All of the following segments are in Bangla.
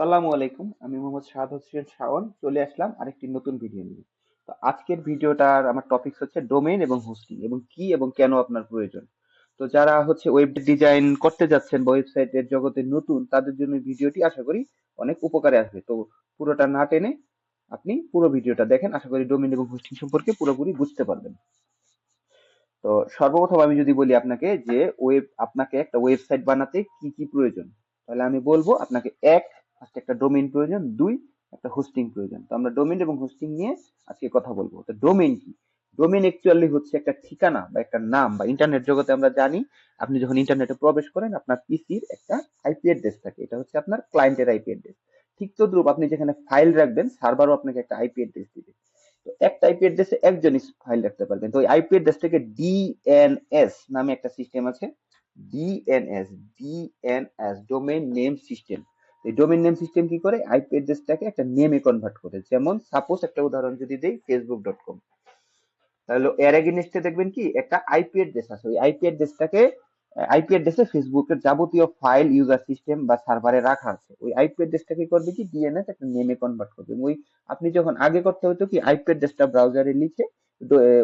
আসসালামু আলাইকুম, আমি মোহাম্মদ শাহাদ হোসেন শাওন, চলে আসলাম আরেকটি নতুন ভিডিও নিয়ে। তো আজকের ভিডিওটার আমার টপিক হচ্ছে ডোমেইন এবং হোস্টিং এবং কি এবং কেন আপনার প্রয়োজন। তো যারা হচ্ছে ওয়েব ডিজাইন করতে যাচ্ছেন বা ওয়েবসাইটের জগতে নতুন, তাদের জন্য ভিডিওটি আশা করি অনেক উপকারে আসবে। তো পুরোটা না টেনে আপনি পুরো ভিডিওটা দেখেন, আশা করি ডোমেইন এবং হোস্টিং সম্পর্কে পুরোপুরি বুঝতে পারবেন। তো সর্বপ্রথম আমি যদি বলি আপনাকে যে ওয়েব আপনাকে একটা ওয়েবসাইট বানাতে কি কি প্রয়োজন, তাহলে আমি বলব আপনাকে এক ফার্স্ট একটা ডোমেইন প্রয়োজন, দুই, একটা হোস্টিং প্রয়োজন। তো আমরা ডোমেইন এবং হোস্টিং নিয়ে আজকে কথা বলব। তো ডোমেইন কি? ডোমেইন অ্যাকচুয়ালি হচ্ছে একটা ঠিকানা বা একটা নাম বা ইন্টারনেট জগতে আমরা জানি, আপনি যখন ইন্টারনেটে প্রবেশ করেন, আপনার পিসির একটা আইপি অ্যাড্রেস থাকে। এটা হচ্ছে আপনার ক্লায়েন্টের আইপি অ্যাড্রেস ঠিক তদ্রুপ আপনি যেখানে ফাইল রাখবেন সার্ভারও আপনাকে একটা আইপি অ্যাড্রেস দিবে। তো একটা আইপি অ্যাড্রেসে একজন ফাইল রাখতে পারবেন। তো ওই আইপি অ্যাড্রেস থেকে ডিএনএস নামে একটা সিস্টেম আছে। DNS DNS domain name system এই ডোমেইন নেম সিস্টেম কি করে? আইপি অ্যাড্রেসটাকে একটা নেমে কনভার্ট করে। যেমন সাপোজ একটা উদাহরণ যদি দেই ফেসবুক ডট কম তাহলে এর এগেনস্টে দেখবেন কি, একটা আইপি অ্যাড্রেস আছে। ওই আইপি অ্যাড্রেসটাকে আইপি অ্যাড্রেসে ফেসবুকের যাবতীয় ফাইল ইউজার সিস্টেম বা সার্ভারে রাখা আছে। ওই আইপি অ্যাড্রেসটাকে করবে কি? ডিএনএস একটা নেমে কনভার্ট করবে। ওই আপনি যখন আগে করতে হতো কি আইপি অ্যাড্রেসটা ব্রাউজারে লিখে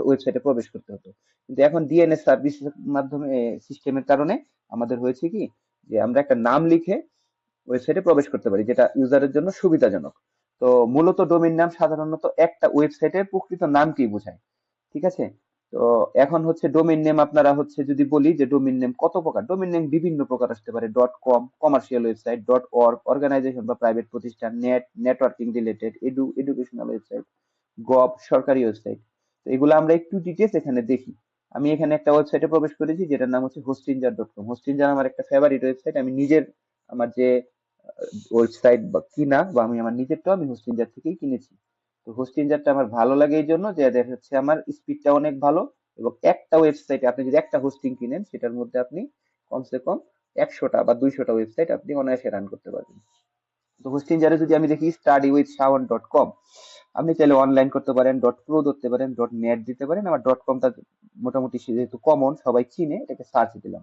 ওয়েবসাইটে প্রবেশ করতে হতো। কিন্তু এখন ডিএনএস সার্ভিসের মাধ্যমে সিস্টেমের কারণে আমাদের হয়েছে কি, যে আমরা একটা নাম লিখে ওয়েবসাইটে প্রবেশ করতে পারি, যেটা ইউজারের জন্য সুবিধাজনক। তো মূলত ডোমেইন নাম সাধারণত একটা ওয়েবসাইটের প্রকৃত নামকেই বোঝায়, ঠিক আছে? তো এখন হচ্ছে ডোমেইন নেম আপনারা হচ্ছে যদি বলি যে ডোমেইন নেম কত প্রকার? ডোমেইন নেম বিভিন্ন প্রকার আসতে পারে dot com commercial website dot org organisation বা প্রাইভেট প্রতিষ্ঠান net networking related edu educational website gov সরকারি ওয়েবসাইট তো এগুলো আমরা একটু ডিটেলস এখানে দেখি। আমি এখানে একটা ওয়েবসাইটে প্রবেশ করেছি, যেটার নাম হচ্ছে হোস্টিনজার ডট কম হোস্টিনজার আমার একটা ফেভারিট ওয়েবসাইট আমি নিজের, আমার যে ওয়েবসাইট বা কিনা বা আমি আমার নিজেরটাও আমি হোস্টিনজার থেকেই কিনেছি। তো হোস্টিনজারটা আমার ভালো লাগে এই জন্য যে এদের হচ্ছে আমার স্পিডটা অনেক ভালো এবং একটা ওয়েবসাইটে আপনি যদি একটা হোস্টিং কিনেন সেটার মধ্যে আপনি কমসে কম একশোটা বা দুইশোটা ওয়েবসাইট আপনি অনায়াসে রান করতে পারবেন। তো হোস্টিনজারে যদি আমি দেখি study with Shaon dot com আপনি চাইলে অনলাইন করতে পারেন ডট প্রো ধরতে পারেন ডট নেট দিতে পারেন। আমার ডট কমটা মোটামুটি যেহেতু কমন সবাই চিনে, এটাকে সার্চ দিলাম।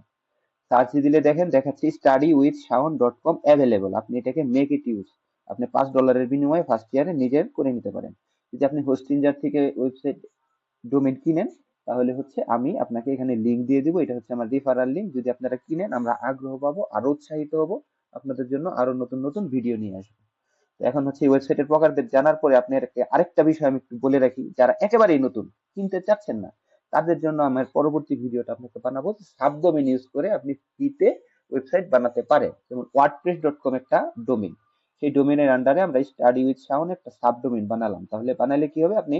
সার্চ দিলে দেখেন দেখাচ্ছে study with Shaon dot com available আপনি এটাকে মেক ইট ইউজ আপনি পাঁচ ডলারের বিনিময়ে ফার্স্ট ইয়ারে নিজের করে নিতে পারেন। যদি আপনি হোস্টিনজার থেকে ওয়েবসাইট ডোমেন কিনেন, তাহলে হচ্ছে আমি আপনাকে এখানে লিঙ্ক দিয়ে দিব। এটা হচ্ছে আমার রিফারাল লিঙ্ক যদি আপনারা কিনেন, আমরা আগ্রহ পাবো, আরও উৎসাহিত হব, আপনাদের জন্য আরও নতুন নতুন ভিডিও নিয়ে আসব। এখন হচ্ছে ওয়েবসাইটের প্রকারভেদ জানার পরে আপনি আরেকটা বিষয় আমি বলে রাখি। যারা একেবারেই নতুন, কিনতে চাচ্ছেন না তাদের জন্য আমার পরবর্তী ভিডিওটা আপনাকে বানাবো। সাবডোমেন ইউজ করে আপনি ফ্রিতে ওয়েবসাইট বানাতে পারেন। যেমন ওয়ার্ডপ্রেস ডট কম একটা ডোমেন সেই ডোমেনের আন্ডারে আমরা স্টাডি উইথ সাউন্ড একটা সাবডোমেন বানালাম। তাহলে বানালে কি হবে? আপনি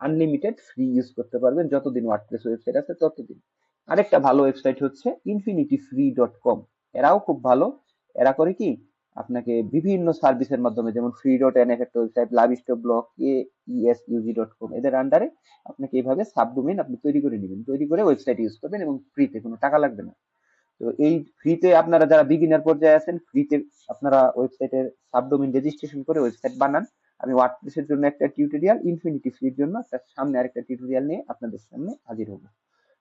আনলিমিটেড ফ্রি ইউজ করতে পারবেন। যতদিন ওয়ার্ডপ্রেস ওয়েবসাইট আছে, ততদিন। আরেকটা ভালো ওয়েবসাইট হচ্ছে ইনফিনিটি ফ্রি ডট কম এরাও খুব ভালো। এরা করে কি? আপনাকে বিভিন্ন সার্ভিসের মাধ্যমে, যেমন ফ্রি ডট এন এফ একটা website লাভিস্টো blog A ES UG dot com এদের আন্ডারে আপনাকে এইভাবে সাবডোমেন আপনি তৈরি করে নেবেন। তৈরি করে ওয়েবসাইট ইউজ করবেন এবং ফ্রিতে কোনো টাকা লাগবে না। তো এই ফ্রিতে আপনারা যারা বিগিনার পর্যায়ে আছেন ফ্রিতে আপনারা ওয়েবসাইটের সাবডোমেন রেজিস্ট্রেশন করে ওয়েবসাইট বানান। আমি ওয়ার্ডপ্রেসের জন্য একটা টিউটোরিয়াল ইনফিনিটি ফ্রির জন্য তার সামনে আরেকটা টিউটোরিয়াল নিয়ে আপনাদের সামনে হাজির হব।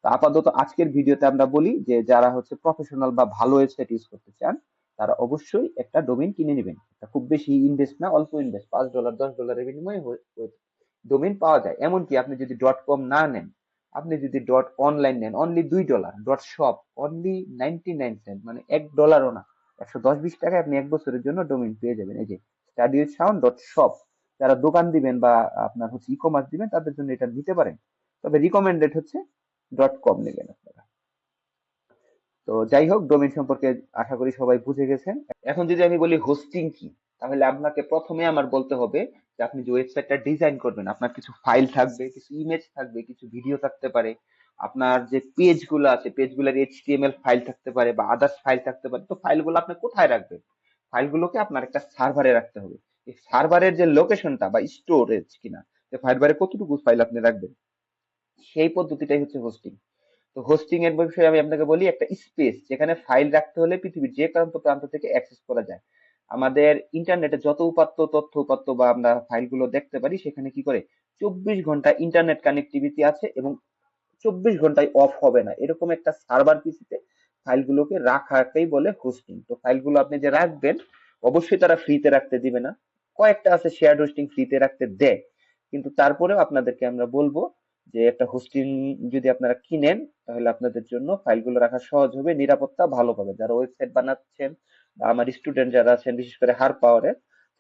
তো আপাতত আজকের ভিডিওতে আমরা বলি যে, যারা হচ্ছে প্রফেশনাল বা ভালো ওয়েবসাইট ইউজ করতে চান তারা অবশ্যই একটা ডোমেন কিনে নেবেন। খুব বেশি ইনভেস্ট না, অল্প ইনভেস্ট পাঁচ ডলার দশ ডলারের বিনিময়ে ডোমেন পাওয়া যায়। এমনকি আপনি যদি ডট কম না নেন, আপনি যদি ডট অনলাইন নেন অনলি দুই dollar dot shop only ninety nine cent মানে এক ডলারও না। একশো দশ, বিশ টাকায় আপনি এক বছরের জন্য ডোমেন পেয়ে যাবেন। এই যে স্টাডি সাউন্ড ডট শপ যারা দোকান দিবেন বা আপনার হচ্ছে ই কমার্স দিবেন, তাদের জন্য এটা নিতে পারেন। তবে রিকমেন্ডেড হচ্ছে ডট কম নেবেন আপনারা। তো যাই হোক ডোমেন সম্পর্কে আশা করি সবাই বুঝে গেছেন। এখন যদি আমি বলি হোস্টিং কি, তাহলে আপনাকে প্রথমে আমার বলতে হবে যে আপনি যে ওয়েবসাইটটা ডিজাইন করবেন, আপনার কিছু ফাইল থাকবে, কিছু ইমেজ থাকবে, কিছু ভিডিও থাকতে পারে, আপনার যে পেজগুলো আছে পেজগুলোর এইচটিএমএল ফাইল থাকতে পারে বা আদার্স ফাইল থাকতে পারে, তো ফাইলগুলো আপনি কোথায় রাখবেন? ফাইলগুলোকে আপনার একটা সার্ভারে রাখতে হবে। এই সার্ভারের যে লোকেশনটা বা স্টোরেজ কিনা, যে ফাইলবারে কতটুকু ফাইল আপনি রাখবেন, সেই পদ্ধতিটাই হচ্ছে হোস্টিং তো হোস্টিং এর বিষয়ে আমি আপনাকে বলি একটা স্পেস যেখানে ফাইল রাখতে হলে পৃথিবীর যে প্রান্ত প্রান্ত থেকে অ্যাক্সেস করা যায়। আমাদের ইন্টারনেটে যত উপাত্ত, তথ্য উপাত্ত বা আমরা ফাইলগুলো দেখতে পারি, সেখানে কি করে? চব্বিশ ঘণ্টা ইন্টারনেট কানেক্টিভিটি আছে এবং চব্বিশ ঘন্টায় অফ হবে না। এরকম একটা সার্ভার পিসিতে ফাইলগুলোকে রাখাকেই বলে হোস্টিং তো ফাইলগুলো আপনি যে রাখবেন, অবশ্যই তারা ফ্রিতে রাখতে দিবে না। কয়েকটা আছে শেয়ার হোস্টিং ফ্রিতে রাখতে দেয়। কিন্তু তারপরেও আপনাদেরকে আমরা বলব যে একটা হোস্টিং যদি আপনারা কিনেন, তাহলে আপনাদের জন্য ফাইলগুলো রাখা সহজ হবে, নিরাপত্তা ভালো পাবে। যারা ওয়েবসাইট বানাচ্ছেন বা আমার স্টুডেন্ট যারা আছেন, বিশেষ করে হার পাওয়ারে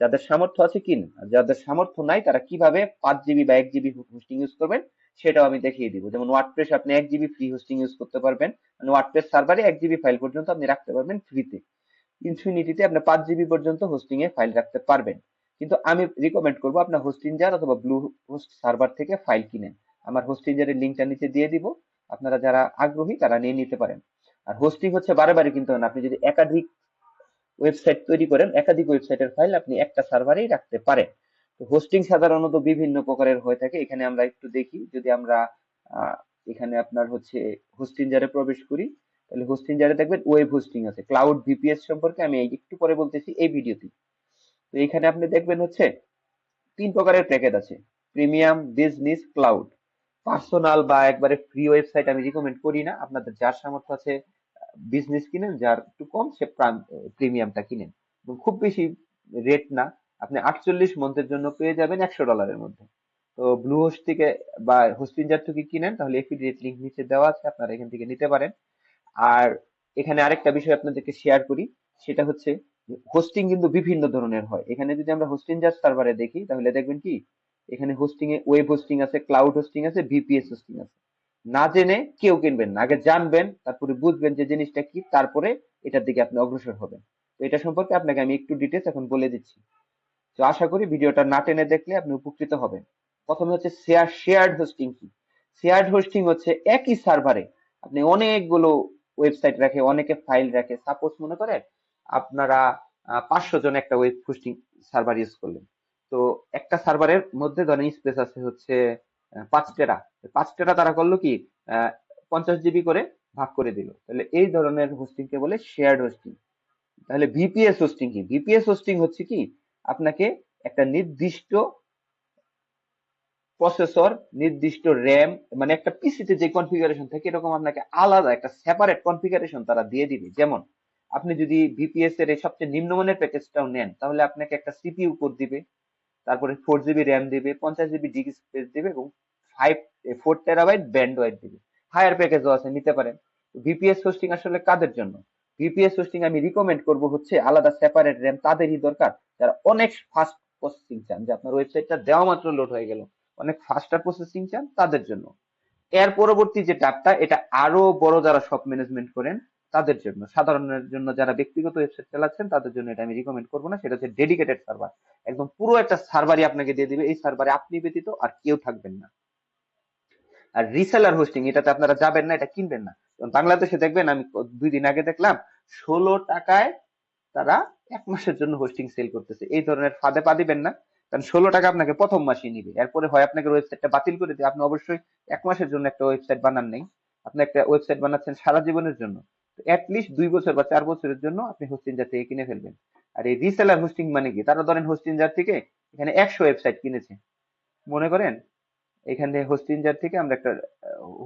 যাদের সামর্থ্য আছে কিনুন আর যাদের সামর্থ্য নাই, তারা কীভাবে পাঁচ জিবি বা এক জিবি হোস্টিং ইউজ করবেন, সেটাও আমি দেখিয়ে দিব। যেমন ওয়ার্ডপ্রেস আপনি এক জিবি ফ্রি হোস্টিং ইউজ করতে পারবেন। মানে ওয়ার্ডপ্রেস সার্ভারে এক জিবি ফাইল পর্যন্ত আপনি রাখতে পারবেন ফ্রিতে ইনফিনিটিতে আপনি পাঁচ জিবি পর্যন্ত হোস্টিং এ ফাইল রাখতে পারবেন। কিন্তু আমি রিকমেন্ড করব আপনার হোস্টিঞ্জার অথবা ব্লু হোস্ট সার্ভার থেকে ফাইল কিনেন। আমার হোস্টিঞ্জারের লিঙ্কটা নিচে দিয়ে দিব। আপনারা যারা আগ্রহী, তারা নিয়ে নিতে পারেন। আর হোস্টিং হচ্ছে বারে বারে কিনতে না, আপনি যদি একাধিক ওয়েবসাইট তৈরি করেন, একাধিক ওয়েবসাইটের ফাইল আপনি একটা সার্ভারেই রাখতে পারেন। তো হোস্টিং সাধারণত বিভিন্ন প্রকারের হয়ে থাকে। এখানে আমরা একটু দেখি, যদি আমরা এখানে আপনার হচ্ছে হোস্টিঞ্জারে প্রবেশ করি, তাহলে হোস্টিঞ্জারে দেখবেন ওয়েব হোস্টিং আছে। ক্লাউড ভিপিএস সম্পর্কে আমি একটু পরে বলতেছি এই ভিডিওতে তো এখানে আপনি দেখবেন হচ্ছে তিন প্রকারের প্যাকেজ আছে। প্রিমিয়াম বিজনেস ক্লাউড পার্সোনাল বা একবারে ফ্রি ওয়েবসাইট আমি রিকমেন্ড করি না। আপনাদের যার সামর্থ্য আছে বিজনেস কিনেন, যার একটু কম, সে প্রিমিয়ামটা কিনেন। এবং খুব বেশি রেট না। আপনি আটচল্লিশ মন্থের জন্য পেয়ে যাবেন একশো ডলারের মধ্যে। তো ব্লু হোস্ট থেকে বা হোস্টিঞ্জার থেকে কিনেন, তাহলে এফিলিয়েট লিঙ্ক নিচে দেওয়া আছে, আপনারা এখান থেকে নিতে পারেন। আর এখানে আরেকটা বিষয় আপনাদেরকে শেয়ার করি, সেটা হচ্ছে হোস্টিং কিন্তু বিভিন্ন ধরনের হয়। এখানে যদি আমরা হোস্টিঞ্জার সার্ভারে দেখি, তাহলে দেখবেন কি এখানে হোস্টিং এ ওয়েব হোস্টিং আছে ক্লাউড হোস্টিং আছে ভিপিএস হোস্টিং আছে। না জেনে কেউ কিনবেন না। আগে জানবেন, তারপরে বুঝবেন যে জিনিসটা কি, তারপরে এটার দিকে আপনি অগ্রসর হবেন। তো এটা সম্পর্কে আপনাকে আমি একটু ডিটেলস এখন বলে দিচ্ছি। তো আশা করি ভিডিওটা না টেনে দেখলে আপনি উপকৃত হবেন। প্রথমে হচ্ছে শেয়ার শেয়ার্ড হোস্টিং কি? শেয়ার্ড হোস্টিং হচ্ছে একই সার্ভারে আপনি অনেকগুলো ওয়েবসাইট রাখে, অনেকে ফাইল রাখে। সাপোজ মনে করেন আপনারা পাঁচশো জন একটা ওয়েব হোস্টিং সার্ভার ইউজ করলেন। তো একটা সার্ভারের মধ্যে ধরেন স্পেস আছে হচ্ছে পাঁচ টেরা পাঁচ টেরা তারা করল কি পঞ্চাশ জিবি করে ভাগ করে দিল। তাহলে এই ধরনের হোস্টিং কে বলে শেয়ার্ড হোস্টিং তাহলে ভিপিএস হোস্টিং কি? ভিপিএস হোস্টিং হচ্ছে কি, আপনাকে একটা নির্দিষ্ট প্রসেসর নির্দিষ্ট র্যাম মানে একটা পিসিতে যে কনফিগারেশন থাকে, এরকম আপনাকে আলাদা একটা সেপারেট কনফিগারেশন তারা দিয়ে দিবে। যেমন, আপনি যদি ভিপিএস এর সবচেয়ে নিম্নমানের প্যাকেজটাও নেন, তাহলে আপনাকে একটা সিপিইউ কোড দিবে। তারপরে ফোর জিবি র্যাম দিবে, পঞ্চাশ জিবি ডিস্ক স্পেস দিবে এবং five four terabyte bandwidth দিবে। হায়ার প্যাকেজও আছে, নিতে পারেন। ভিপিএস হোস্টিং আসলে কাদের জন্য? ভিপিএস হোস্টিং আমি রিকমেন্ড করব হচ্ছে আলাদা সেপারেট র্যাম তাদেরই দরকার। যারা অনেক ফাস্ট প্রসেসিং চান, যে আপনার ওয়েবসাইটটা দেওয়া মাত্র লোড হয়ে গেল, অনেক ফাস্টার প্রসেসিং চান তাদের জন্য। এর পরবর্তী যে ট্যাবটা এটা আরও বড় যারা সব ম্যানেজমেন্ট করেন তাদের জন্য, সাধারণের জন্য যারা ব্যক্তিগত ওয়েবসাইট চালাচ্ছেন, তাদের জন্য এটা আমি রিকমেন্ড করব না, সেটা হচ্ছে ডেডিকেটেড সার্ভার একদম পুরো একটা সার্ভারই আপনাকে দিয়ে দিবে, এই সার্ভারে আপনি ব্যতীত আর কেউ থাকবেন না। আর রিসেলার হোস্টিং এটাতে আপনারা যাবেন না, এটা কিনবেন না। বাংলাদেশে দেখবেন, আমি দুই দিন আগে দেখলাম, ষোলো টাকায় তারা এক মাসের জন্য হোস্টিং সেল করতেছে। এই ধরনের ফাঁদে পা দিবেন না, কারণ ষোলো টাকা আপনাকে প্রথম মাসে নিবে। এরপরে হয় আপনাকে ওয়েবসাইটটা বাতিল করে দিয়ে, আপনি অবশ্যই এক মাসের জন্য একটা ওয়েবসাইট বানান নেই। আপনি একটা ওয়েবসাইট বানাচ্ছেন সারা জীবনের জন্য। অ্যাটলিস্ট দুই বছর বা চার বছরের জন্য আপনি হোস্টিঞ্জার থেকে কিনে ফেলবেন। আর এই রিসেলার হোস্টিং মানে কি? তারা ধরেন হোস্টিঞ্জার থেকে এখানে একশো ওয়েবসাইট কিনেছে। মনে করেন, এখানে হোস্টিঞ্জার থেকে আমরা একটা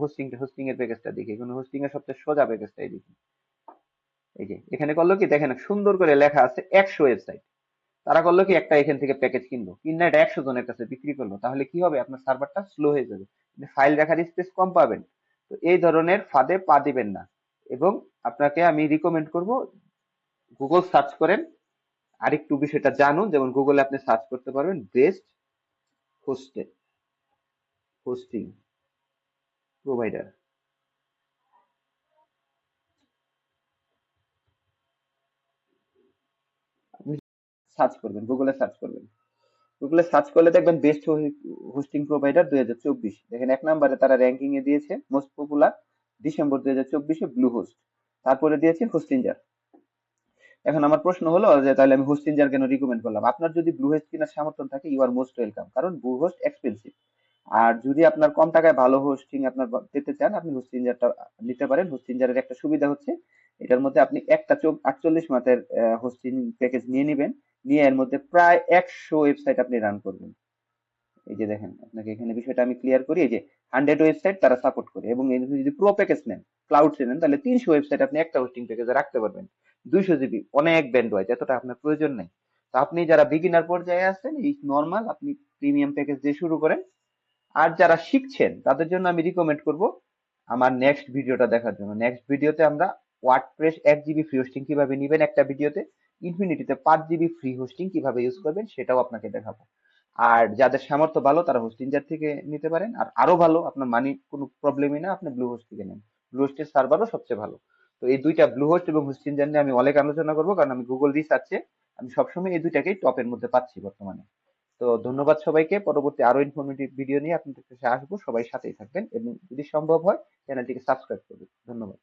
হোস্টিং হোস্টিং এর প্যাকেজটা দেখি। এখানে হোস্টিং এর সবচেয়ে সোজা প্যাকেজটাই দেখি। এই যে, এখানে করল কি? দেখেন, সুন্দর করে লেখা আছে একশো ওয়েবসাইট তারা করল কি? একটা এখান থেকে প্যাকেজ কিনলো। কিনা এটা একশো জনের কাছে বিক্রি করল। তাহলে কি হবে? আপনার সার্ভারটা স্লো হয়ে যাবে। ফাইল রাখার স্পেস কম পাবেন। তো এই ধরনের ফাঁদে পা দিবেন না। এবং আপনাকে আমি রিকমেন্ড করব গুগল সার্চ করেন। আরেকটু বিষয়টা জানুন, যেমন গুগলে আপনি সার্চ করতে পারবেন বেস্ট হোস্টে হোস্টিং প্রোভাইডার সার্চ করবেন গুগলে সার্চ করবেন। গুগলে সার্চ করলে দেখবেন বেস্ট হোস্টিং প্রোভাইডার দুই হাজার চব্বিশ। দেখেন এক নম্বরে তারা র্যাঙ্কিং এ দিয়েছে মোস্ট পপুলার ডিসেম্বর দুই হাজার চব্বিশে ব্লু হোস্ট তারপরে দিয়েছে হোস্টিঞ্জার এখন আমার প্রশ্ন হলো যে তাহলে আমি হোস্টিঞ্জার কেন রিকমেন্ড করলাম? আপনার যদি ব্লু হোস্ট কেনার সামর্থ্য থাকে ইউ আর মোস্ট ওয়েলকাম কারণ ব্লু হোস্ট এক্সপেন্সিভ আর যদি আপনার কম টাকায় ভালো হোস্টিং আপনার পেতে চান, আপনি হোস্টিঞ্জারটা নিতে পারেন। হোস্টিঞ্জারের একটা সুবিধা হচ্ছে, এটার মধ্যে আপনি একটা চোখ আটচল্লিশ মাসের হোস্টিং প্যাকেজ নিয়ে নেবেন। নিয়ে এর মধ্যে প্রায় একশো ওয়েবসাইট আপনি রান করবেন। এই যে দেখেন, আপনাকে এখানে বিষয়টা আমি ক্লিয়ার করি, এই যে হান্ড্রেড ওয়েবসাইট তারা সাপোর্ট করে। এবং যদি প্রো প্যাকেজ নেন ক্লাউড নেন, তাহলে তিনশো ওয়েবসাইট আপনি একটা হোস্টিং প্যাকেজে রাখতে পারবেন। দুইশো জিবি অনেক ব্যান্ডওয়াইজ এতটা আপনার প্রয়োজন নেই। তো আপনি যারা বিগিনার পর্যায়ে আছেন, এই নর্মাল আপনি প্রিমিয়াম প্যাকেজ দিয়ে শুরু করেন। আর যারা শিখছেন, তাদের জন্য আমি রিকমেন্ড করব আমার নেক্সট ভিডিওটা দেখার জন্য। নেক্সট ভিডিওতে আমরা ওয়ার্ডপ্রেস এক জিবি ফ্রি হোস্টিং কীভাবে নেবেন, একটা ভিডিওতে ইনফিনিটিতে পাঁচ জিবি ফ্রি হোস্টিং কীভাবে ইউজ করবেন, সেটাও আপনাকে দেখাবো। আর যাদের সামর্থ্য ভালো, তারা হোস্টিঞ্জার থেকে নিতে পারেন। আর আরও ভালো, আপনার মানি কোনো প্রবলেমই না, আপনি ব্লু হোস্ট থেকে নেন। ব্লু হোস্টের সার্ভারও সবচেয়ে ভালো। তো এই দুইটা ব্লু হোস্ট এবং হোস্টিঞ্জার নিয়ে আমি অনেক আলোচনা করব, কারণ আমি গুগল রিসার্চে আমি সবসময় এই দুইটাকেই টপের মধ্যে পাচ্ছি বর্তমানে। তো ধন্যবাদ সবাইকে। পরবর্তী আরও ইনফরমেটিভ ভিডিও নিয়ে আপনাদের কাছে আসব। সবাই সাথেই থাকবেন এবং যদি সম্ভব হয় চ্যানেলটিকে সাবস্ক্রাইব করবেন। ধন্যবাদ।